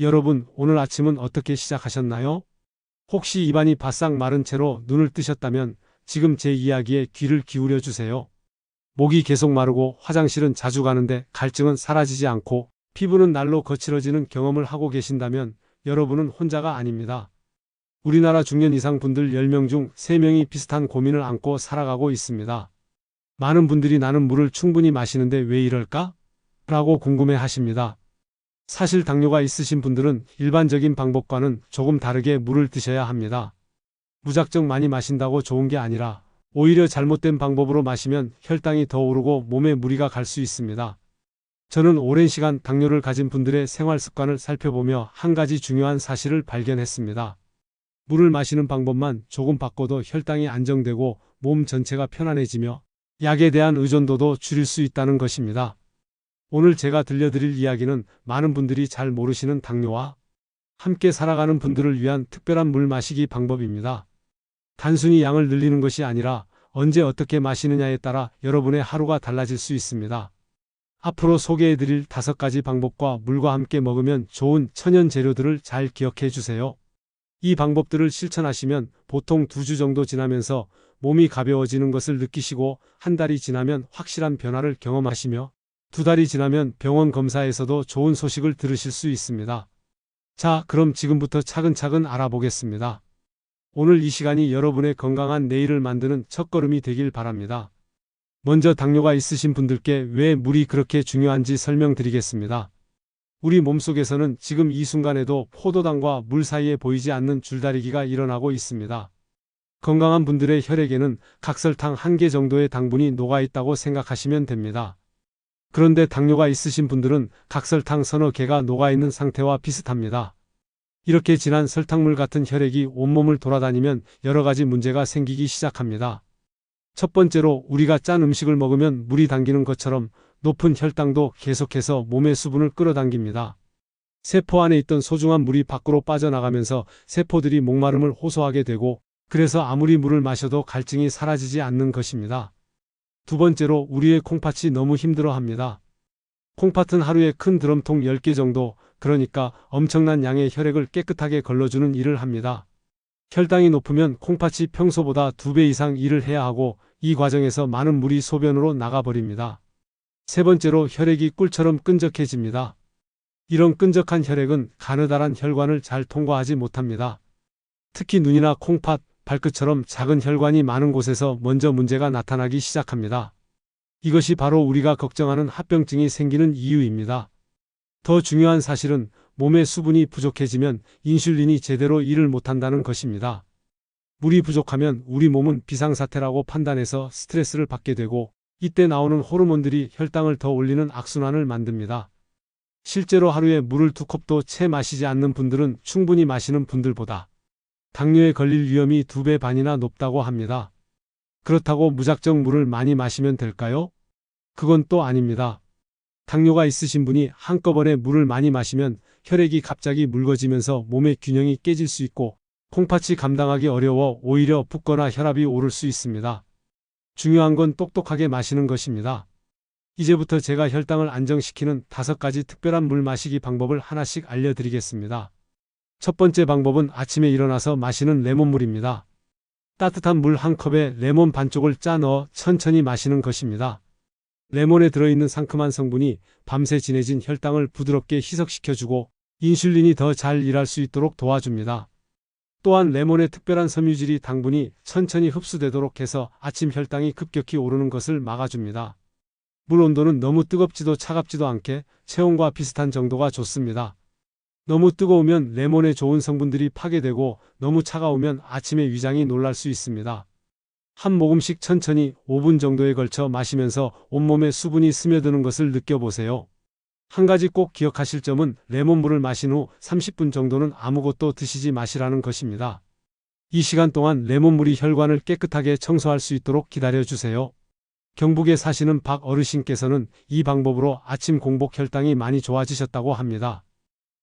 여러분, 오늘 아침은 어떻게 시작하셨나요? 혹시 입안이 바싹 마른 채로 눈을 뜨셨다면 지금 제 이야기에 귀를 기울여 주세요. 목이 계속 마르고 화장실은 자주 가는데 갈증은 사라지지 않고 피부는 날로 거칠어지는 경험을 하고 계신다면 여러분은 혼자가 아닙니다. 우리나라 중년 이상 분들 10명 중 3명이 비슷한 고민을 안고 살아가고 있습니다. 많은 분들이 나는 물을 충분히 마시는데 왜 이럴까? 라고 궁금해 하십니다. 사실 당뇨가 있으신 분들은 일반적인 방법과는 조금 다르게 물을 드셔야 합니다. 무작정 많이 마신다고 좋은 게 아니라 오히려 잘못된 방법으로 마시면 혈당이 더 오르고 몸에 무리가 갈 수 있습니다. 저는 오랜 시간 당뇨를 가진 분들의 생활 습관을 살펴보며 한 가지 중요한 사실을 발견했습니다. 물을 마시는 방법만 조금 바꿔도 혈당이 안정되고 몸 전체가 편안해지며 약에 대한 의존도도 줄일 수 있다는 것입니다. 오늘 제가 들려드릴 이야기는 많은 분들이 잘 모르시는 당뇨와 함께 살아가는 분들을 위한 특별한 물 마시기 방법입니다. 단순히 양을 늘리는 것이 아니라 언제 어떻게 마시느냐에 따라 여러분의 하루가 달라질 수 있습니다. 앞으로 소개해드릴 다섯 가지 방법과 물과 함께 먹으면 좋은 천연 재료들을 잘 기억해 주세요. 이 방법들을 실천하시면 보통 두 주 정도 지나면서 몸이 가벼워지는 것을 느끼시고 한 달이 지나면 확실한 변화를 경험하시며 두 달이 지나면 병원 검사에서도 좋은 소식을 들으실 수 있습니다. 자, 그럼 지금부터 차근차근 알아보겠습니다. 오늘 이 시간이 여러분의 건강한 내일을 만드는 첫걸음이 되길 바랍니다. 먼저 당뇨가 있으신 분들께 왜 물이 그렇게 중요한지 설명드리겠습니다. 우리 몸속에서는 지금 이 순간에도 포도당과 물 사이에 보이지 않는 줄다리기가 일어나고 있습니다. 건강한 분들의 혈액에는 각설탕 한 개 정도의 당분이 녹아 있다고 생각하시면 됩니다. 그런데 당뇨가 있으신 분들은 각설탕 서너 개가 녹아 있는 상태와 비슷합니다. 이렇게 진한 설탕물 같은 혈액이 온몸을 돌아다니면 여러 가지 문제가 생기기 시작합니다. 첫 번째로 우리가 짠 음식을 먹으면 물이 당기는 것처럼 높은 혈당도 계속해서 몸의 수분을 끌어당깁니다. 세포 안에 있던 소중한 물이 밖으로 빠져나가면서 세포들이 목마름을 호소하게 되고 그래서 아무리 물을 마셔도 갈증이 사라지지 않는 것입니다. 두 번째로 우리의 콩팥이 너무 힘들어 합니다. 콩팥은 하루에 큰 드럼통 10개 정도, 그러니까 엄청난 양의 혈액을 깨끗하게 걸러주는 일을 합니다. 혈당이 높으면 콩팥이 평소보다 2배 이상 일을 해야 하고 이 과정에서 많은 물이 소변으로 나가버립니다. 세 번째로 혈액이 꿀처럼 끈적해집니다. 이런 끈적한 혈액은 가느다란 혈관을 잘 통과하지 못합니다. 특히 눈이나 콩팥, 발끝처럼 작은 혈관이 많은 곳에서 먼저 문제가 나타나기 시작합니다. 이것이 바로 우리가 걱정하는 합병증이 생기는 이유입니다. 더 중요한 사실은 몸의 수분이 부족해지면 인슐린이 제대로 일을 못한다는 것입니다. 물이 부족하면 우리 몸은 비상사태라고 판단해서 스트레스를 받게 되고 이때 나오는 호르몬들이 혈당을 더 올리는 악순환을 만듭니다. 실제로 하루에 물을 두 컵도 채 마시지 않는 분들은 충분히 마시는 분들보다 당뇨에 걸릴 위험이 두배 반이나 높다고 합니다. 그렇다고 무작정 물을 많이 마시면 될까요? 그건 또 아닙니다. 당뇨가 있으신 분이 한꺼번에 물을 많이 마시면 혈액이 갑자기 묽어지면서 몸의 균형이 깨질 수 있고 콩팥이 감당하기 어려워 오히려 붓거나 혈압이 오를 수 있습니다. 중요한 건 똑똑하게 마시는 것입니다. 이제부터 제가 혈당을 안정시키는 다섯 가지 특별한 물 마시기 방법을 하나씩 알려드리겠습니다. 첫 번째 방법은 아침에 일어나서 마시는 레몬물입니다. 따뜻한 물 한 컵에 레몬 반쪽을 짜 넣어 천천히 마시는 것입니다. 레몬에 들어있는 상큼한 성분이 밤새 진해진 혈당을 부드럽게 희석시켜주고 인슐린이 더 잘 일할 수 있도록 도와줍니다. 또한 레몬의 특별한 섬유질이 당분이 천천히 흡수되도록 해서 아침 혈당이 급격히 오르는 것을 막아줍니다. 물 온도는 너무 뜨겁지도 차갑지도 않게 체온과 비슷한 정도가 좋습니다. 너무 뜨거우면 레몬의 좋은 성분들이 파괴되고 너무 차가우면 아침에 위장이 놀랄 수 있습니다. 한 모금씩 천천히 5분 정도에 걸쳐 마시면서 온몸에 수분이 스며드는 것을 느껴보세요. 한 가지 꼭 기억하실 점은 레몬물을 마신 후 30분 정도는 아무것도 드시지 마시라는 것입니다. 이 시간 동안 레몬물이 혈관을 깨끗하게 청소할 수 있도록 기다려주세요. 경북에 사시는 박 어르신께서는 이 방법으로 아침 공복 혈당이 많이 좋아지셨다고 합니다.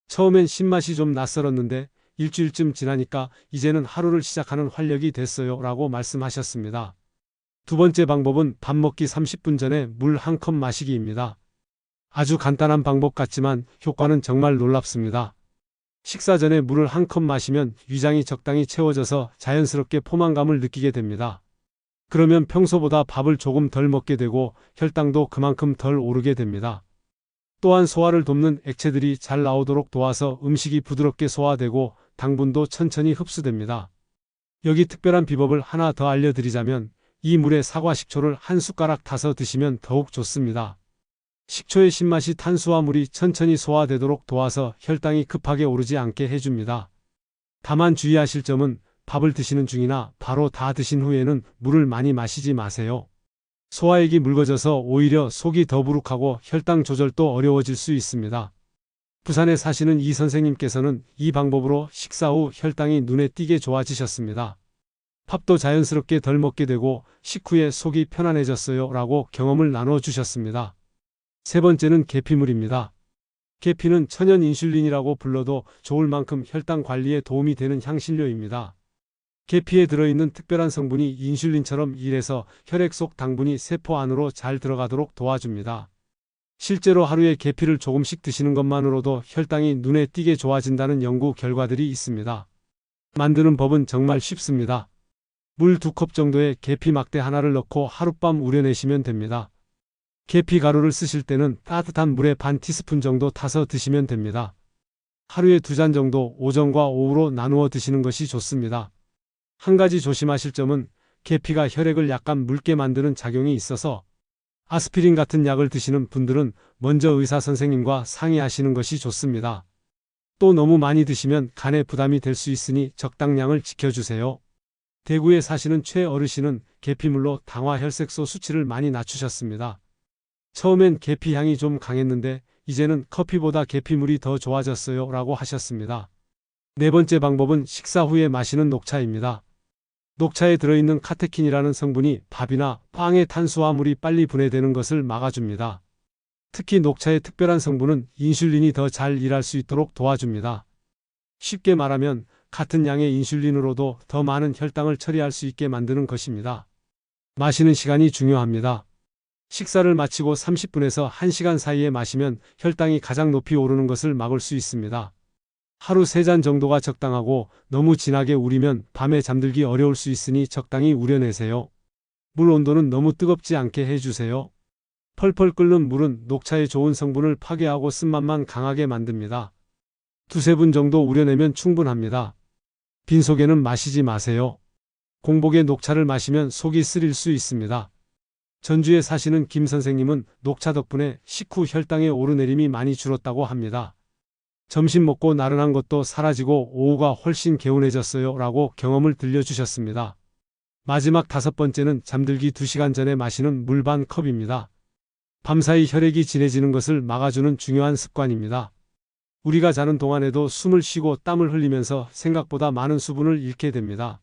처음엔 신맛이 좀 낯설었는데 일주일쯤 지나니까 이제는 하루를 시작하는 활력이 됐어요 라고 말씀하셨습니다. 두 번째 방법은 밥 먹기 30분 전에 물 한 컵 마시기입니다. 아주 간단한 방법 같지만 효과는 정말 놀랍습니다. 식사 전에 물을 한 컵 마시면 위장이 적당히 채워져서 자연스럽게 포만감을 느끼게 됩니다. 그러면 평소보다 밥을 조금 덜 먹게 되고 혈당도 그만큼 덜 오르게 됩니다. 또한 소화를 돕는 액체들이 잘 나오도록 도와서 음식이 부드럽게 소화되고 당분도 천천히 흡수됩니다. 여기 특별한 비법을 하나 더 알려드리자면 이 물에 사과 식초를 한 숟가락 타서 드시면 더욱 좋습니다. 식초의 신맛이 탄수화물이 천천히 소화되도록 도와서 혈당이 급하게 오르지 않게 해줍니다. 다만 주의하실 점은 밥을 드시는 중이나 바로 다 드신 후에는 물을 많이 마시지 마세요. 소화액이 묽어져서 오히려 속이 더부룩하고 혈당 조절도 어려워질 수 있습니다. 부산에 사시는 이 선생님께서는 이 방법으로 식사 후 혈당이 눈에 띄게 좋아지셨습니다. 밥도 자연스럽게 덜 먹게 되고 식후에 속이 편안해졌어요 라고 경험을 나눠 주셨습니다. 세 번째는 계피물입니다. 계피는 천연 인슐린이라고 불러도 좋을 만큼 혈당 관리에 도움이 되는 향신료입니다. 계피에 들어있는 특별한 성분이 인슐린처럼 일해서 혈액 속 당분이 세포 안으로 잘 들어가도록 도와줍니다. 실제로 하루에 계피를 조금씩 드시는 것만으로도 혈당이 눈에 띄게 좋아진다는 연구 결과들이 있습니다. 만드는 법은 정말 쉽습니다. 물 두 컵 정도의 계피 막대 하나를 넣고 하룻밤 우려내시면 됩니다. 계피 가루를 쓰실 때는 따뜻한 물에 반 티스푼 정도 타서 드시면 됩니다. 하루에 두 잔 정도 오전과 오후로 나누어 드시는 것이 좋습니다. 한 가지 조심하실 점은 계피가 혈액을 약간 묽게 만드는 작용이 있어서 아스피린 같은 약을 드시는 분들은 먼저 의사 선생님과 상의하시는 것이 좋습니다. 또 너무 많이 드시면 간에 부담이 될 수 있으니 적당량을 지켜주세요. 대구에 사시는 최 어르신은 계피물로 당화 혈색소 수치를 많이 낮추셨습니다. 처음엔 계피 향이 좀 강했는데 이제는 커피보다 계피물이 더 좋아졌어요 라고 하셨습니다. 네 번째 방법은 식사 후에 마시는 녹차입니다. 녹차에 들어있는 카테킨이라는 성분이 밥이나 빵의 탄수화물이 빨리 분해되는 것을 막아줍니다. 특히 녹차의 특별한 성분은 인슐린이 더 잘 일할 수 있도록 도와줍니다. 쉽게 말하면 같은 양의 인슐린으로도 더 많은 혈당을 처리할 수 있게 만드는 것입니다. 마시는 시간이 중요합니다. 식사를 마치고 30분에서 1시간 사이에 마시면 혈당이 가장 높이 오르는 것을 막을 수 있습니다. 하루 3잔 정도가 적당하고 너무 진하게 우리면 밤에 잠들기 어려울 수 있으니 적당히 우려내세요. 물 온도는 너무 뜨겁지 않게 해주세요. 펄펄 끓는 물은 녹차의 좋은 성분을 파괴하고 쓴맛만 강하게 만듭니다. 두세 분 정도 우려내면 충분합니다. 빈속에는 마시지 마세요. 공복에 녹차를 마시면 속이 쓰릴 수 있습니다. 전주에 사시는 김 선생님은 녹차 덕분에 식후 혈당의 오르내림이 많이 줄었다고 합니다. 점심 먹고 나른한 것도 사라지고 오후가 훨씬 개운해졌어요 라고 경험을 들려주셨습니다. 마지막 다섯 번째는 잠들기 2시간 전에 마시는 물 반 컵입니다. 밤사이 혈액이 진해지는 것을 막아주는 중요한 습관입니다. 우리가 자는 동안에도 숨을 쉬고 땀을 흘리면서 생각보다 많은 수분을 잃게 됩니다.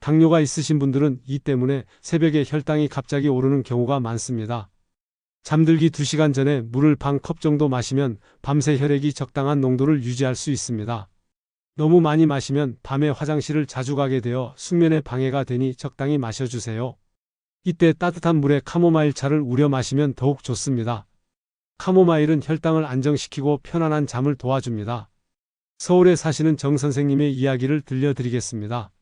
당뇨가 있으신 분들은 이 때문에 새벽에 혈당이 갑자기 오르는 경우가 많습니다. 잠들기 2시간 전에 물을 반 컵 정도 마시면 밤새 혈액이 적당한 농도를 유지할 수 있습니다. 너무 많이 마시면 밤에 화장실을 자주 가게 되어 숙면에 방해가 되니 적당히 마셔주세요. 이때 따뜻한 물에 카모마일 차를 우려 마시면 더욱 좋습니다. 카모마일은 혈당을 안정시키고 편안한 잠을 도와줍니다. 서울에 사시는 정 선생님의 이야기를 들려드리겠습니다.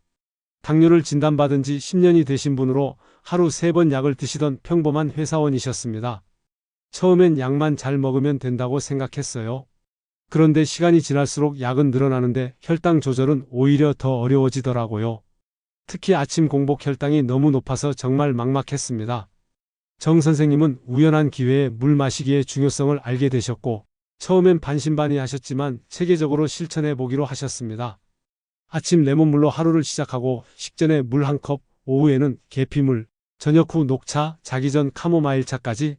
당뇨를 진단받은 지 10년이 되신 분으로 하루 3번 약을 드시던 평범한 회사원이셨습니다. 처음엔 약만 잘 먹으면 된다고 생각했어요. 그런데 시간이 지날수록 약은 늘어나는데 혈당 조절은 오히려 더 어려워지더라고요. 특히 아침 공복 혈당이 너무 높아서 정말 막막했습니다. 정 선생님은 우연한 기회에 물 마시기의 중요성을 알게 되셨고 처음엔 반신반의 하셨지만 체계적으로 실천해 보기로 하셨습니다. 아침 레몬물로 하루를 시작하고 식전에 물 한 컵, 오후에는 계피물, 저녁 후 녹차, 자기 전 카모마일 차까지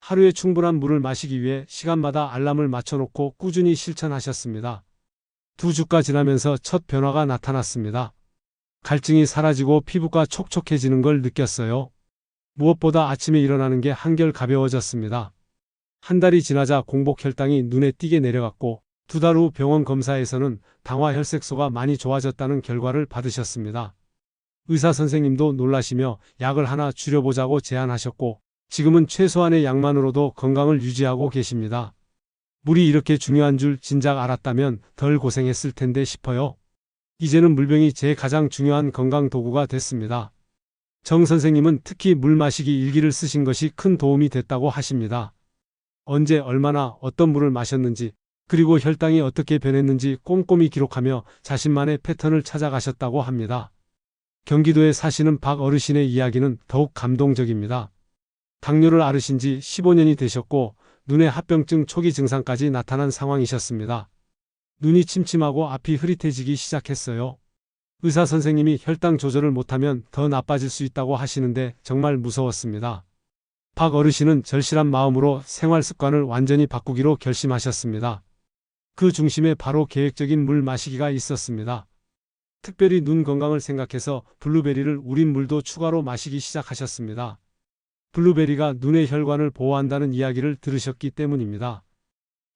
하루에 충분한 물을 마시기 위해 시간마다 알람을 맞춰놓고 꾸준히 실천하셨습니다. 두 주가 지나면서 첫 변화가 나타났습니다. 갈증이 사라지고 피부가 촉촉해지는 걸 느꼈어요. 무엇보다 아침에 일어나는 게 한결 가벼워졌습니다. 한 달이 지나자 공복 혈당이 눈에 띄게 내려갔고 두 달 후 병원 검사에서는 당화 혈색소가 많이 좋아졌다는 결과를 받으셨습니다. 의사 선생님도 놀라시며 약을 하나 줄여보자고 제안하셨고 지금은 최소한의 약만으로도 건강을 유지하고 계십니다. 물이 이렇게 중요한 줄 진작 알았다면 덜 고생했을 텐데 싶어요. 이제는 물병이 제 가장 중요한 건강 도구가 됐습니다. 정 선생님은 특히 물 마시기 일기를 쓰신 것이 큰 도움이 됐다고 하십니다. 언제 얼마나 어떤 물을 마셨는지 그리고 혈당이 어떻게 변했는지 꼼꼼히 기록하며 자신만의 패턴을 찾아가셨다고 합니다. 경기도에 사시는 박 어르신의 이야기는 더욱 감동적입니다. 당뇨를 앓으신 지 15년이 되셨고 눈의 합병증 초기 증상까지 나타난 상황이셨습니다. 눈이 침침하고 앞이 흐릿해지기 시작했어요. 의사 선생님이 혈당 조절을 못하면 더 나빠질 수 있다고 하시는데 정말 무서웠습니다. 박 어르신은 절실한 마음으로 생활 습관을 완전히 바꾸기로 결심하셨습니다. 그 중심에 바로 계획적인 물 마시기가 있었습니다. 특별히 눈 건강을 생각해서 블루베리를 우린 물도 추가로 마시기 시작하셨습니다. 블루베리가 눈의 혈관을 보호한다는 이야기를 들으셨기 때문입니다.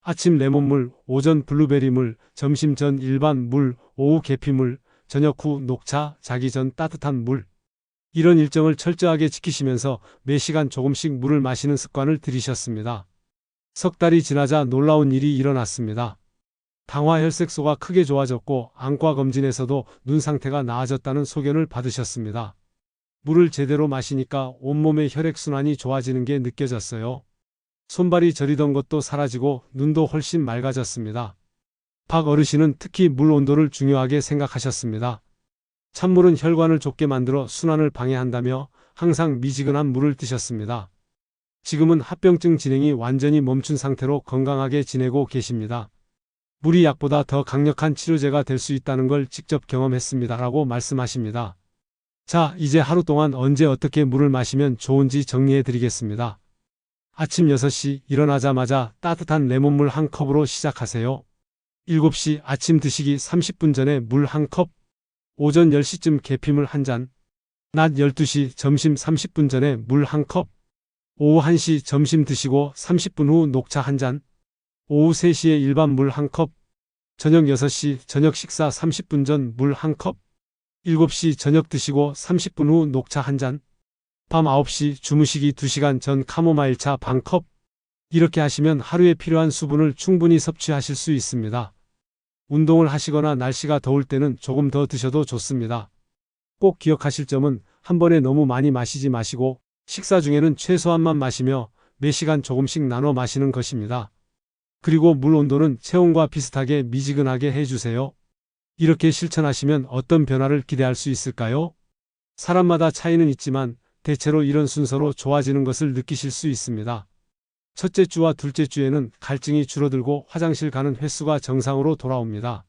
아침 레몬물, 오전 블루베리물, 점심 전 일반 물, 오후 계피물, 저녁 후 녹차, 자기 전 따뜻한 물. 이런 일정을 철저하게 지키시면서 매 시간 조금씩 물을 마시는 습관을 들이셨습니다. 석 달이 지나자 놀라운 일이 일어났습니다. 당화 혈색소가 크게 좋아졌고 안과 검진에서도 눈 상태가 나아졌다는 소견을 받으셨습니다. 물을 제대로 마시니까 온몸의 혈액순환이 좋아지는 게 느껴졌어요. 손발이 저리던 것도 사라지고 눈도 훨씬 맑아졌습니다. 박 어르신은 특히 물 온도를 중요하게 생각하셨습니다. 찬물은 혈관을 좁게 만들어 순환을 방해한다며 항상 미지근한 물을 드셨습니다. 지금은 합병증 진행이 완전히 멈춘 상태로 건강하게 지내고 계십니다. 물이 약보다 더 강력한 치료제가 될 수 있다는 걸 직접 경험했습니다. 라고 말씀하십니다. 자, 이제 하루 동안 언제 어떻게 물을 마시면 좋은지 정리해 드리겠습니다. 아침 6시 일어나자마자 따뜻한 레몬물 한 컵으로 시작하세요. 7시 아침 드시기 30분 전에 물 한 컵, 오전 10시쯤 계피물 한 잔, 낮 12시 점심 30분 전에 물 한 컵, 오후 1시 점심 드시고 30분 후 녹차 한 잔, 오후 3시에 일반 물 한 컵, 저녁 6시 저녁 식사 30분 전 물 한 컵, 7시 저녁 드시고 30분 후 녹차 한 잔, 밤 9시 주무시기 2시간 전 카모마일 차 반 컵. 이렇게 하시면 하루에 필요한 수분을 충분히 섭취하실 수 있습니다. 운동을 하시거나 날씨가 더울 때는 조금 더 드셔도 좋습니다. 꼭 기억하실 점은 한 번에 너무 많이 마시지 마시고 식사 중에는 최소한만 마시며 매 시간 조금씩 나눠 마시는 것입니다. 그리고 물 온도는 체온과 비슷하게 미지근하게 해주세요. 이렇게 실천하시면 어떤 변화를 기대할 수 있을까요? 사람마다 차이는 있지만 대체로 이런 순서로 좋아지는 것을 느끼실 수 있습니다. 첫째 주와 둘째 주에는 갈증이 줄어들고 화장실 가는 횟수가 정상으로 돌아옵니다.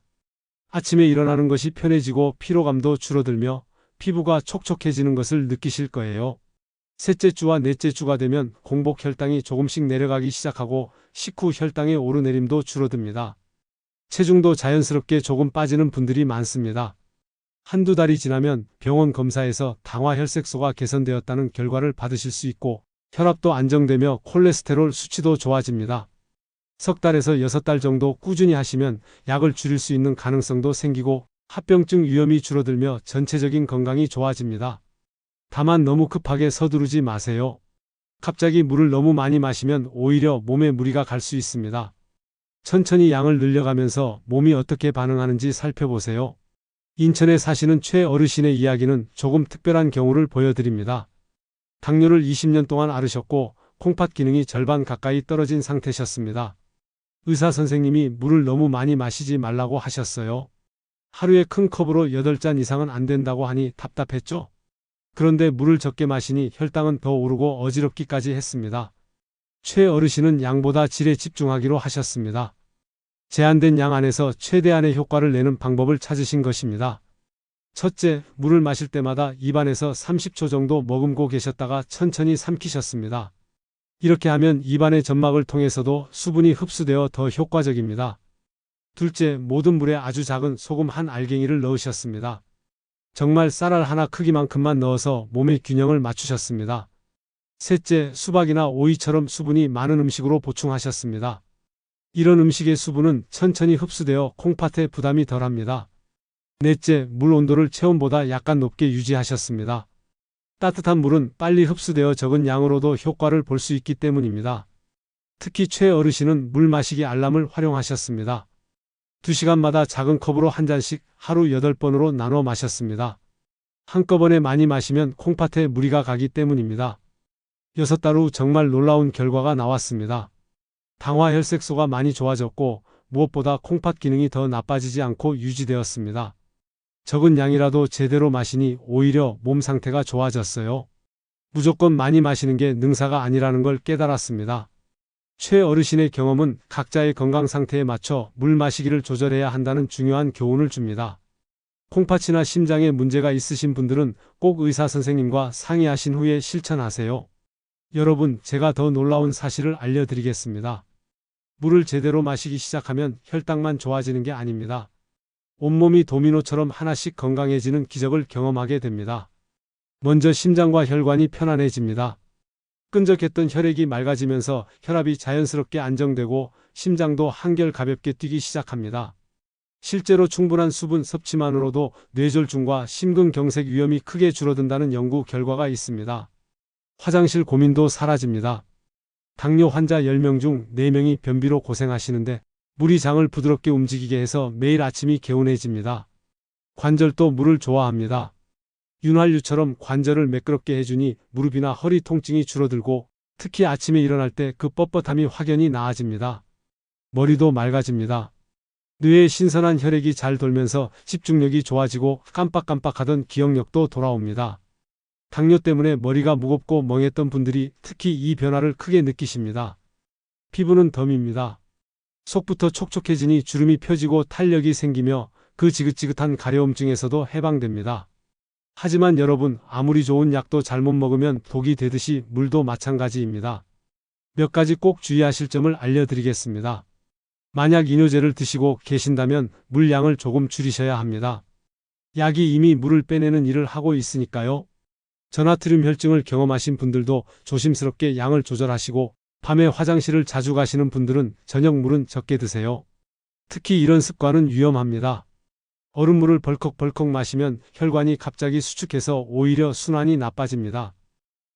아침에 일어나는 것이 편해지고 피로감도 줄어들며 피부가 촉촉해지는 것을 느끼실 거예요. 셋째 주와 넷째 주가 되면 공복 혈당이 조금씩 내려가기 시작하고 식후 혈당의 오르내림도 줄어듭니다. 체중도 자연스럽게 조금 빠지는 분들이 많습니다. 한두 달이 지나면 병원 검사에서 당화 혈색소가 개선되었다는 결과를 받으실 수 있고 혈압도 안정되며 콜레스테롤 수치도 좋아집니다. 석 달에서 여섯 달 정도 꾸준히 하시면 약을 줄일 수 있는 가능성도 생기고 합병증 위험이 줄어들며 전체적인 건강이 좋아집니다. 다만 너무 급하게 서두르지 마세요. 갑자기 물을 너무 많이 마시면 오히려 몸에 무리가 갈 수 있습니다. 천천히 양을 늘려가면서 몸이 어떻게 반응하는지 살펴보세요. 인천에 사시는 최 어르신의 이야기는 조금 특별한 경우를 보여드립니다. 당뇨를 20년 동안 앓으셨고 콩팥 기능이 절반 가까이 떨어진 상태셨습니다. 의사 선생님이 물을 너무 많이 마시지 말라고 하셨어요. 하루에 큰 컵으로 8잔 이상은 안 된다고 하니 답답했죠? 그런데 물을 적게 마시니 혈당은 더 오르고 어지럽기까지 했습니다. 최 어르신은 양보다 질에 집중하기로 하셨습니다. 제한된 양 안에서 최대한의 효과를 내는 방법을 찾으신 것입니다. 첫째, 물을 마실 때마다 입안에서 30초 정도 머금고 계셨다가 천천히 삼키셨습니다. 이렇게 하면 입안의 점막을 통해서도 수분이 흡수되어 더 효과적입니다. 둘째, 모든 물에 아주 작은 소금 한 알갱이를 넣으셨습니다. 정말 쌀알 하나 크기만큼만 넣어서 몸의 균형을 맞추셨습니다. 셋째, 수박이나 오이처럼 수분이 많은 음식으로 보충하셨습니다. 이런 음식의 수분은 천천히 흡수되어 콩팥에 부담이 덜합니다. 넷째, 물 온도를 체온보다 약간 높게 유지하셨습니다. 따뜻한 물은 빨리 흡수되어 적은 양으로도 효과를 볼 수 있기 때문입니다. 특히 최 어르신은 물 마시기 알람을 활용하셨습니다. 2시간마다 작은 컵으로 한 잔씩 하루 8번으로 나눠 마셨습니다. 한꺼번에 많이 마시면 콩팥에 무리가 가기 때문입니다. 6달 후 정말 놀라운 결과가 나왔습니다. 당화 혈색소가 많이 좋아졌고 무엇보다 콩팥 기능이 더 나빠지지 않고 유지되었습니다. 적은 양이라도 제대로 마시니 오히려 몸 상태가 좋아졌어요. 무조건 많이 마시는 게 능사가 아니라는 걸 깨달았습니다. 최 어르신의 경험은 각자의 건강 상태에 맞춰 물 마시기를 조절해야 한다는 중요한 교훈을 줍니다. 콩팥이나 심장에 문제가 있으신 분들은 꼭 의사 선생님과 상의하신 후에 실천하세요. 여러분, 제가 더 놀라운 사실을 알려드리겠습니다. 물을 제대로 마시기 시작하면 혈당만 좋아지는 게 아닙니다. 온몸이 도미노처럼 하나씩 건강해지는 기적을 경험하게 됩니다. 먼저 심장과 혈관이 편안해집니다. 끈적했던 혈액이 맑아지면서 혈압이 자연스럽게 안정되고 심장도 한결 가볍게 뛰기 시작합니다. 실제로 충분한 수분 섭취만으로도 뇌졸중과 심근경색 위험이 크게 줄어든다는 연구 결과가 있습니다. 화장실 고민도 사라집니다. 당뇨 환자 10명 중 4명이 변비로 고생하시는데 물이 장을 부드럽게 움직이게 해서 매일 아침이 개운해집니다. 관절도 물을 좋아합니다. 윤활유처럼 관절을 매끄럽게 해주니 무릎이나 허리 통증이 줄어들고 특히 아침에 일어날 때 그 뻣뻣함이 확연히 나아집니다. 머리도 맑아집니다. 뇌에 신선한 혈액이 잘 돌면서 집중력이 좋아지고 깜빡깜빡하던 기억력도 돌아옵니다. 당뇨 때문에 머리가 무겁고 멍했던 분들이 특히 이 변화를 크게 느끼십니다. 피부는 덤입니다. 속부터 촉촉해지니 주름이 펴지고 탄력이 생기며 그 지긋지긋한 가려움증에서도 해방됩니다. 하지만 여러분, 아무리 좋은 약도 잘못 먹으면 독이 되듯이 물도 마찬가지입니다. 몇 가지 꼭 주의하실 점을 알려드리겠습니다. 만약 이뇨제를 드시고 계신다면 물량을 조금 줄이셔야 합니다. 약이 이미 물을 빼내는 일을 하고 있으니까요. 전하트륨 혈증을 경험하신 분들도 조심스럽게 양을 조절하시고 밤에 화장실을 자주 가시는 분들은 저녁 물은 적게 드세요. 특히 이런 습관은 위험합니다. 얼음물을 벌컥벌컥 마시면 혈관이 갑자기 수축해서 오히려 순환이 나빠집니다.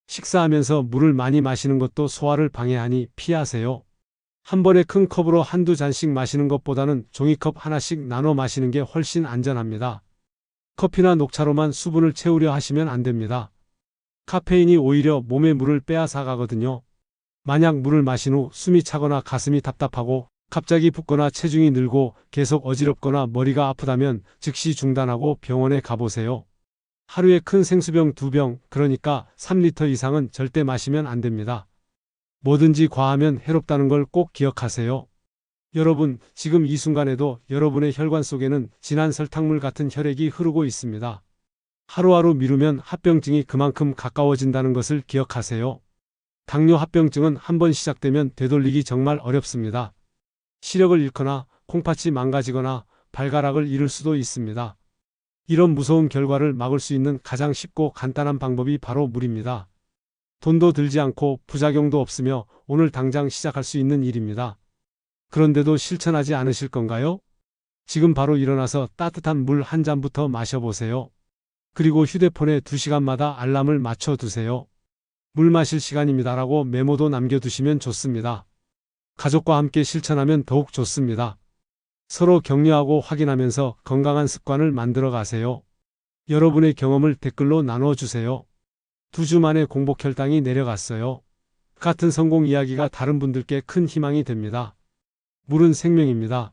식사하면서 물을 많이 마시는 것도 소화를 방해하니 피하세요. 한 번에 큰 컵으로 한두 잔씩 마시는 것보다는 종이컵 하나씩 나눠 마시는 게 훨씬 안전합니다. 커피나 녹차로만 수분을 채우려 하시면 안 됩니다. 카페인이 오히려 몸에 물을 빼앗아 가거든요. 만약 물을 마신 후 숨이 차거나 가슴이 답답하고 갑자기 붓거나 체중이 늘고 계속 어지럽거나 머리가 아프다면 즉시 중단하고 병원에 가보세요. 하루에 큰 생수병 2병, 그러니까 3리터 이상은 절대 마시면 안 됩니다. 뭐든지 과하면 해롭다는 걸 꼭 기억하세요. 여러분, 지금 이 순간에도 여러분의 혈관 속에는 진한 설탕물 같은 혈액이 흐르고 있습니다. 하루하루 미루면 합병증이 그만큼 가까워진다는 것을 기억하세요. 당뇨 합병증은 한번 시작되면 되돌리기 정말 어렵습니다. 시력을 잃거나 콩팥이 망가지거나 발가락을 잃을 수도 있습니다. 이런 무서운 결과를 막을 수 있는 가장 쉽고 간단한 방법이 바로 물입니다. 돈도 들지 않고 부작용도 없으며 오늘 당장 시작할 수 있는 일입니다. 그런데도 실천하지 않으실 건가요? 지금 바로 일어나서 따뜻한 물 한 잔부터 마셔보세요. 그리고 휴대폰에 2시간마다 알람을 맞춰 두세요. 물 마실 시간입니다라고 메모도 남겨두시면 좋습니다. 가족과 함께 실천하면 더욱 좋습니다. 서로 격려하고 확인하면서 건강한 습관을 만들어 가세요. 여러분의 경험을 댓글로 나눠 주세요. 두 주 만에 공복 혈당이 내려갔어요. 같은 성공 이야기가 다른 분들께 큰 희망이 됩니다. 물은 생명입니다.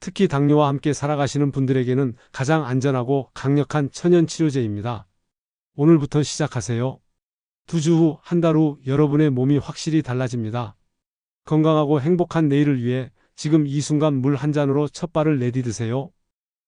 특히 당뇨와 함께 살아가시는 분들에게는 가장 안전하고 강력한 천연 치료제입니다. 오늘부터 시작하세요. 두 주 후, 한 달 후 여러분의 몸이 확실히 달라집니다. 건강하고 행복한 내일을 위해 지금 이 순간 물 한 잔으로 첫 발을 내디드세요.